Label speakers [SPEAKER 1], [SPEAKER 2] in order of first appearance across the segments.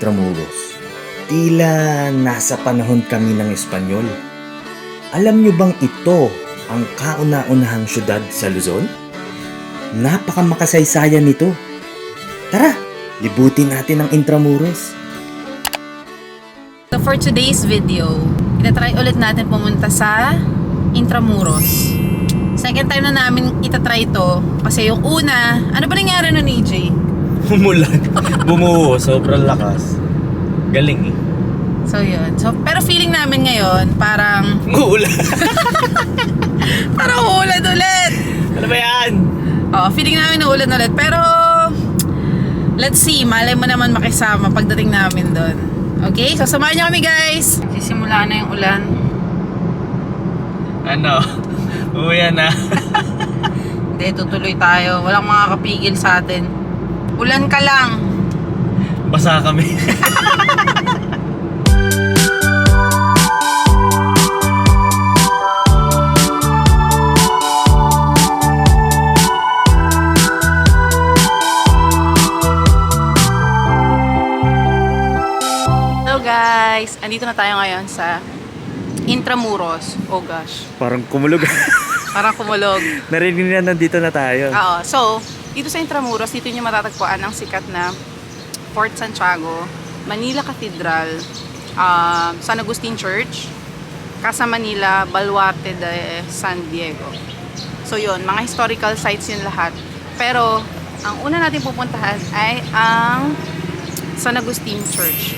[SPEAKER 1] Intramuros? Tila nasa panahon kami ng Espanyol. Alam niyo bang ito ang kauna-unahang syudad sa Luzon? Napaka makasaysayan nito. Tara, libutin natin ang Intramuros.
[SPEAKER 2] So for today's video, itatry ulit natin pumunta sa Intramuros. Second time na namin itatry ito kasi yung una, ano ba nangyari nun AJ?
[SPEAKER 3] Umulan. Bumuho. Sobrang lakas. Galing eh.
[SPEAKER 2] So yun. So, pero feeling namin ngayon, parang,
[SPEAKER 3] Umulan.
[SPEAKER 2] parang uulan ulit.
[SPEAKER 3] ano ba yan?
[SPEAKER 2] Oh, feeling namin uulan ulit. Pero, let's see, malay mo naman makisama pagdating namin doon. Okay? So, samahan niyo kami guys. Sisimula na yung ulan.
[SPEAKER 3] Ano? Umuwi na.
[SPEAKER 2] Hindi, tutuloy tayo. Walang makakapigil sa atin. Ulan ka lang.
[SPEAKER 3] Basa kami.
[SPEAKER 2] Hello guys! Andito na tayo ngayon sa Intramuros. Oh gosh.
[SPEAKER 3] Parang kumulog.
[SPEAKER 2] Parang kumulog.
[SPEAKER 3] Narinig na nandito na tayo.
[SPEAKER 2] Oo. So, dito sa Intramuros, dito nyo matatagpuan ang sikat na Fort Santiago, Manila Cathedral, um, San Agustin Church, Casa Manila, Baluarte de San Diego. So yun, mga historical sites yun lahat. Pero, ang una natin pupuntahan ay ang San Agustin Church.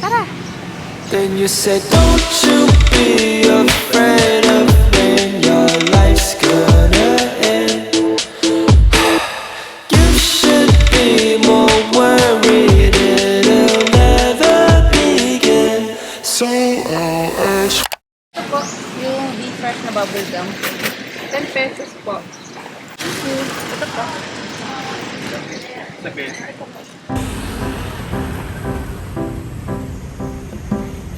[SPEAKER 2] Tara!
[SPEAKER 4] Then you said, Don't you be afraid of when your life's
[SPEAKER 2] 10 pesos po. Ito po.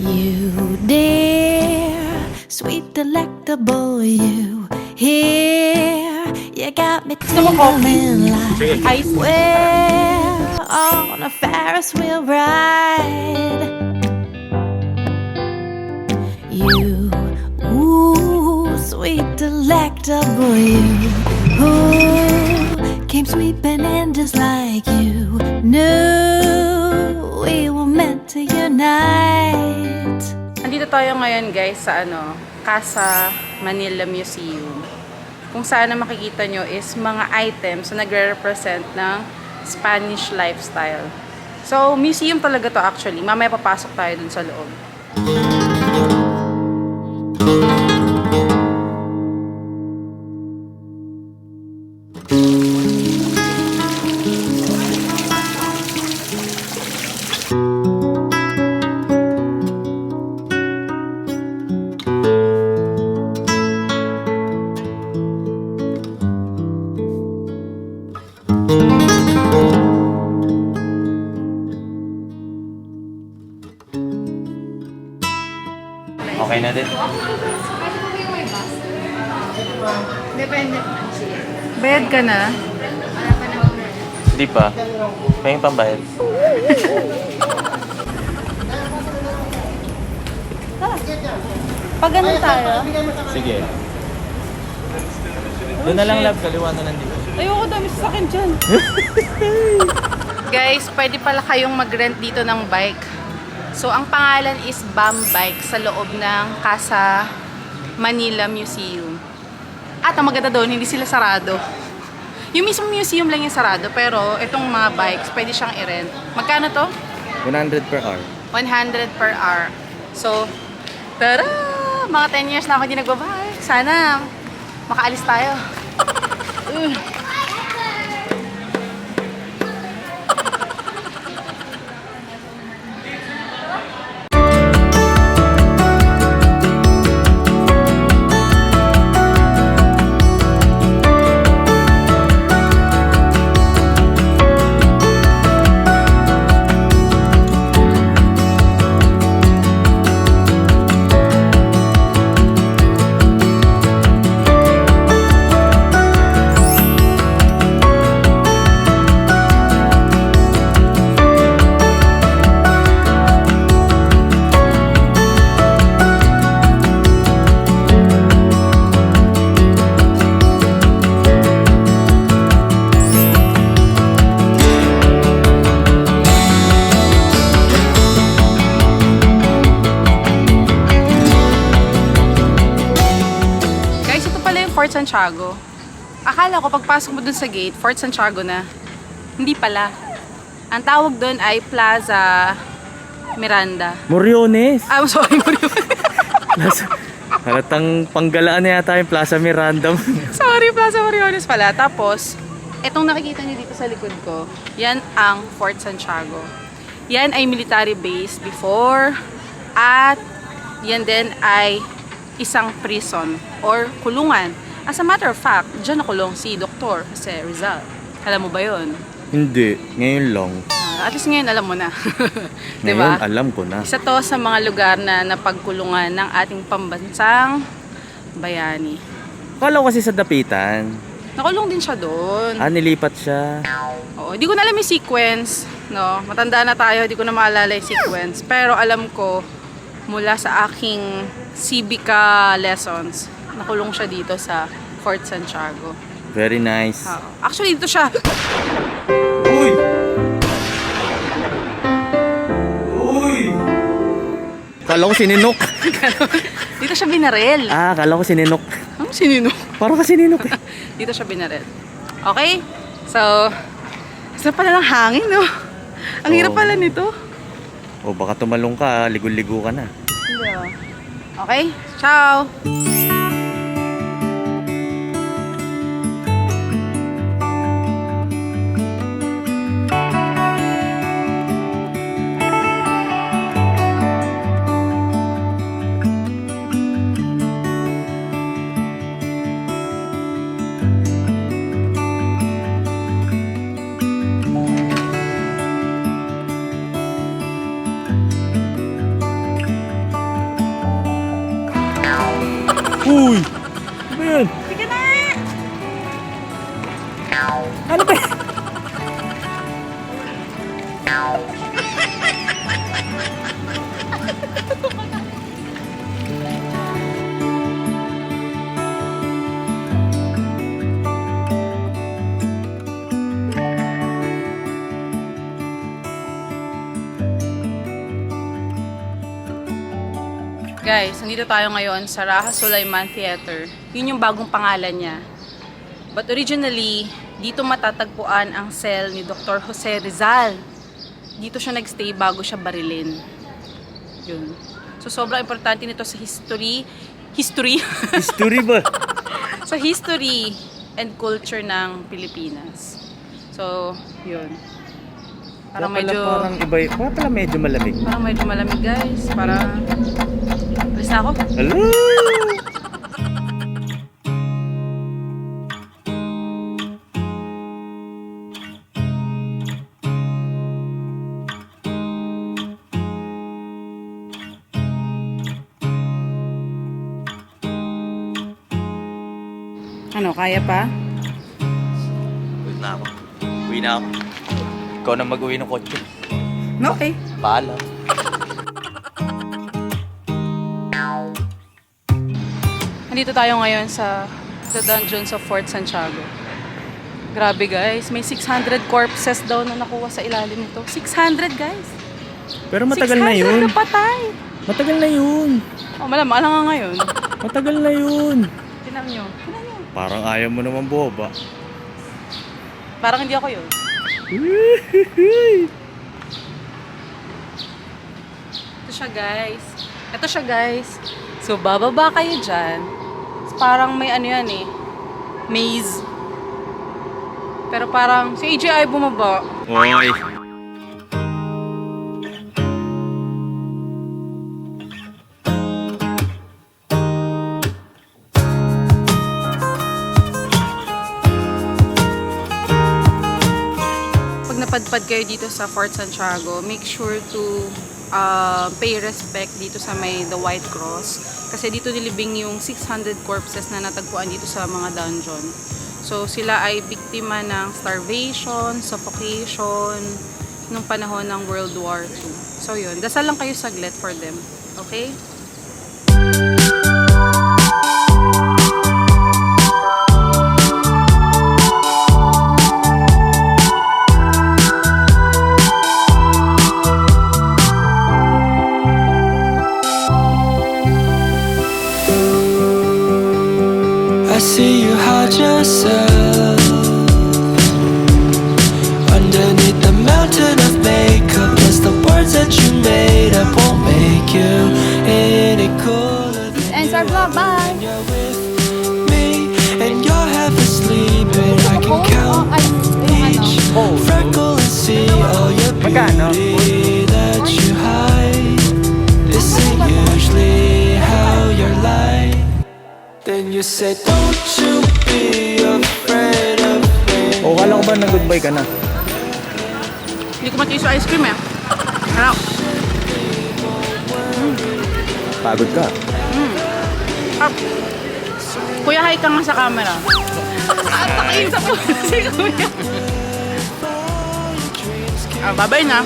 [SPEAKER 5] You dear, sweet delectable you here. You got me tingling like
[SPEAKER 2] Ice.
[SPEAKER 5] we're on a Ferris wheel ride. You, sweet delectable you, ooh, came in just like you knew we were meant to unite.
[SPEAKER 2] Andito tayo ngayon guys sa ano, Casa Manila Museum. Kung saan na makikita nyo is mga items na nagre-represent ng Spanish lifestyle. So, museum talaga to actually. Mamaya papasok tayo dun sa loob.
[SPEAKER 3] Okay
[SPEAKER 2] ka na?
[SPEAKER 3] Hindi pa. May pambayad.
[SPEAKER 2] Pag ganun tayo?
[SPEAKER 3] Sige. Doon na lang lab, kaliwa na lang dito.
[SPEAKER 2] Ayoko dami sa akin dyan. Guys, pwede pala kayong mag-rent dito ng bike. So, ang pangalan is BAM Bike sa loob ng Casa Manila Museum. At ang maganda doon, hindi sila sarado. Yung mismo museum lang yung sarado, pero itong mga bikes, pwede siyang i-rent. Magkano to?
[SPEAKER 1] 100 per hour.
[SPEAKER 2] 100 per hour. So, tara! Mga 10 years na ako hindi nagbabike. Sana makaalis tayo. Fort Santiago. Akala ko pagpasok mo dun sa gate, Fort Santiago na. Hindi pala. Ang tawag dun ay Plaza Miranda.
[SPEAKER 1] Moriones!
[SPEAKER 2] Ah, I'm sorry, Mario.
[SPEAKER 1] Plaza, halatang panggalaan na yata yung Plaza Miranda.
[SPEAKER 2] sorry, Plaza Mariones pala. Tapos, etong nakikita niyo dito sa likod ko, yan ang Fort Santiago. Yan ay military base before at yan din ay isang prison or kulungan. As a matter of fact, dyan nakulong si Dr. Jose Rizal. Alam mo ba yon?
[SPEAKER 1] Hindi, ngayon lang.
[SPEAKER 2] Ah, at least ngayon alam mo na.
[SPEAKER 1] Ngayon
[SPEAKER 2] diba?
[SPEAKER 1] alam ko na.
[SPEAKER 2] Isa to sa mga lugar na napagkulungan ng ating pambansang bayani.
[SPEAKER 1] Kala ko kasi sa Dapitan.
[SPEAKER 2] Nakulong din siya doon.
[SPEAKER 1] Ah, nilipat siya.
[SPEAKER 2] Oo, di ko na alam yung sequence, no? Matanda na tayo, di ko na maalala yung sequence. Pero alam ko, mula sa aking civica lessons, nakulong siya dito sa Fort Santiago.
[SPEAKER 1] Very nice.
[SPEAKER 2] Oo. Actually, dito siya.
[SPEAKER 1] Uy! Uy! Kala ko sininok.
[SPEAKER 2] Dito siya binarel.
[SPEAKER 1] Ah, kala ko sininok.
[SPEAKER 2] Ano sinino?
[SPEAKER 1] Parang kasi sininok eh.
[SPEAKER 2] Dito siya binarel. Okay? So, sarap pala ng hangin, no? Ang hirap
[SPEAKER 1] Oo.
[SPEAKER 2] pala nito.
[SPEAKER 1] O baka tumalong ka, ligo-ligo ka na.
[SPEAKER 2] Hindi ah. Okay? Ciao!
[SPEAKER 1] Ano ba?
[SPEAKER 2] Guys, nandito tayo ngayon sa Raha Sulaiman Theater. Yun yung bagong pangalan niya. But originally, dito matatagpuan ang cell ni Dr. Jose Rizal. Dito siya nagstay bago siya barilin. Yun. So sobrang importante nito sa history, history,
[SPEAKER 1] History ba?
[SPEAKER 2] sa history and culture ng Pilipinas. So, yun. Parang
[SPEAKER 1] Kaya
[SPEAKER 2] medyo,
[SPEAKER 1] Parang iba Kaya pala medyo malamig.
[SPEAKER 2] parang medyo malamig guys. Para, alis na ako.
[SPEAKER 1] Hello!
[SPEAKER 2] Ano, kaya pa?
[SPEAKER 3] Uwi na ako. Uwi na ako. Ikaw na mag-uwi ng kotse.
[SPEAKER 2] Okay.
[SPEAKER 3] Paalam.
[SPEAKER 2] Nandito tayo ngayon sa the dungeon sa Fort Santiago. Grabe guys, may 600 corpses daw na nakuha sa ilalim nito. 600 guys!
[SPEAKER 1] Pero matagal na
[SPEAKER 2] 600
[SPEAKER 1] yun.
[SPEAKER 2] na patay!
[SPEAKER 1] Matagal na yun.
[SPEAKER 2] Oh, malamang lang nga ngayon.
[SPEAKER 1] Matagal na yun.
[SPEAKER 2] Tinan nyo.
[SPEAKER 1] Parang ayaw mo naman boba.
[SPEAKER 2] Parang hindi ako yun. Ito siya guys. Ito siya guys. So bababa kayo dyan. Parang may ano yan eh. Maze. Pero parang si AJ ay bumaba.
[SPEAKER 1] Oy.
[SPEAKER 2] Pag napadpad kayo dito sa Fort Santiago, make sure to uh, pay respect dito sa may The White Cross. Kasi dito nilibing yung 600 corpses na natagpuan dito sa mga dungeon. So sila ay biktima ng starvation, suffocation, nung panahon ng World War II. So yun, dasal lang kayo saglit for them. Okay?
[SPEAKER 4] see you hide yourself Underneath the mountain of makeup. The words that you made up won't make you any cooler vlog, bye! With me and you're half asleep And I can count each freckle and see all your beauty that you hide. This ain't usually
[SPEAKER 1] how you're like Then you Ba nag-goodbye ka na?
[SPEAKER 2] Hindi ko matiis yung ice cream eh. Ano?
[SPEAKER 1] Pagod ka.
[SPEAKER 2] Ah, kuya, hi ka nga sa camera. Ah, takin sa po si kuya. Ah, bye-bye na.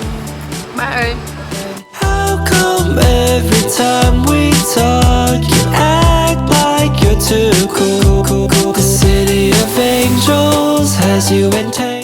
[SPEAKER 2] Bye.
[SPEAKER 4] How come every time we talk you you're too cool? The city of angels has you entangled.